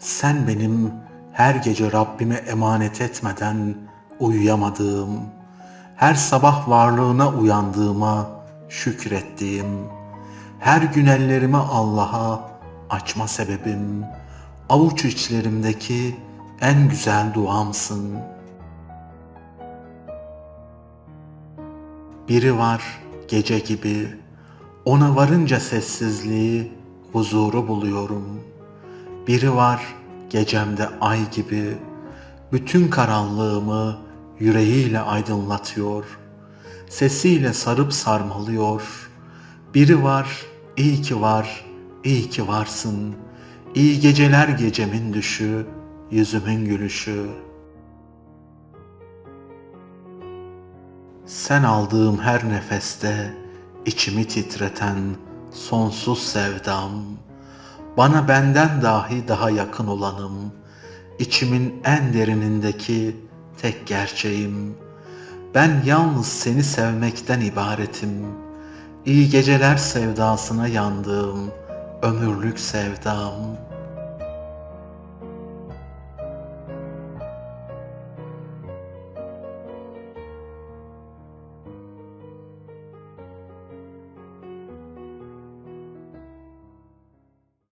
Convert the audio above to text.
Sen benim her gece Rabbime emanet etmeden uyuyamadığım, her sabah varlığına uyandığıma şükrettiğim, her gün ellerimi Allah'a açma sebebim, avuç içlerimdeki en güzel duamsın. Biri var gece gibi, ona varınca sessizliği, huzuru buluyorum. Biri var gecemde ay gibi, bütün karanlığımı yüreğiyle aydınlatıyor. Sesiyle sarıp sarmalıyor. Biri var, iyi ki var, iyi ki varsın. İyi geceler gecemin düşü, yüzümün gülüşü. Sen aldığım her nefeste içimi titreten sonsuz sevdam. Bana benden dahi daha yakın olanım. içimin en derinindeki tek gerçeğim. Ben yalnız seni sevmekten ibaretim. İyi geceler sevdasına yandığım ömürlük sevdam.''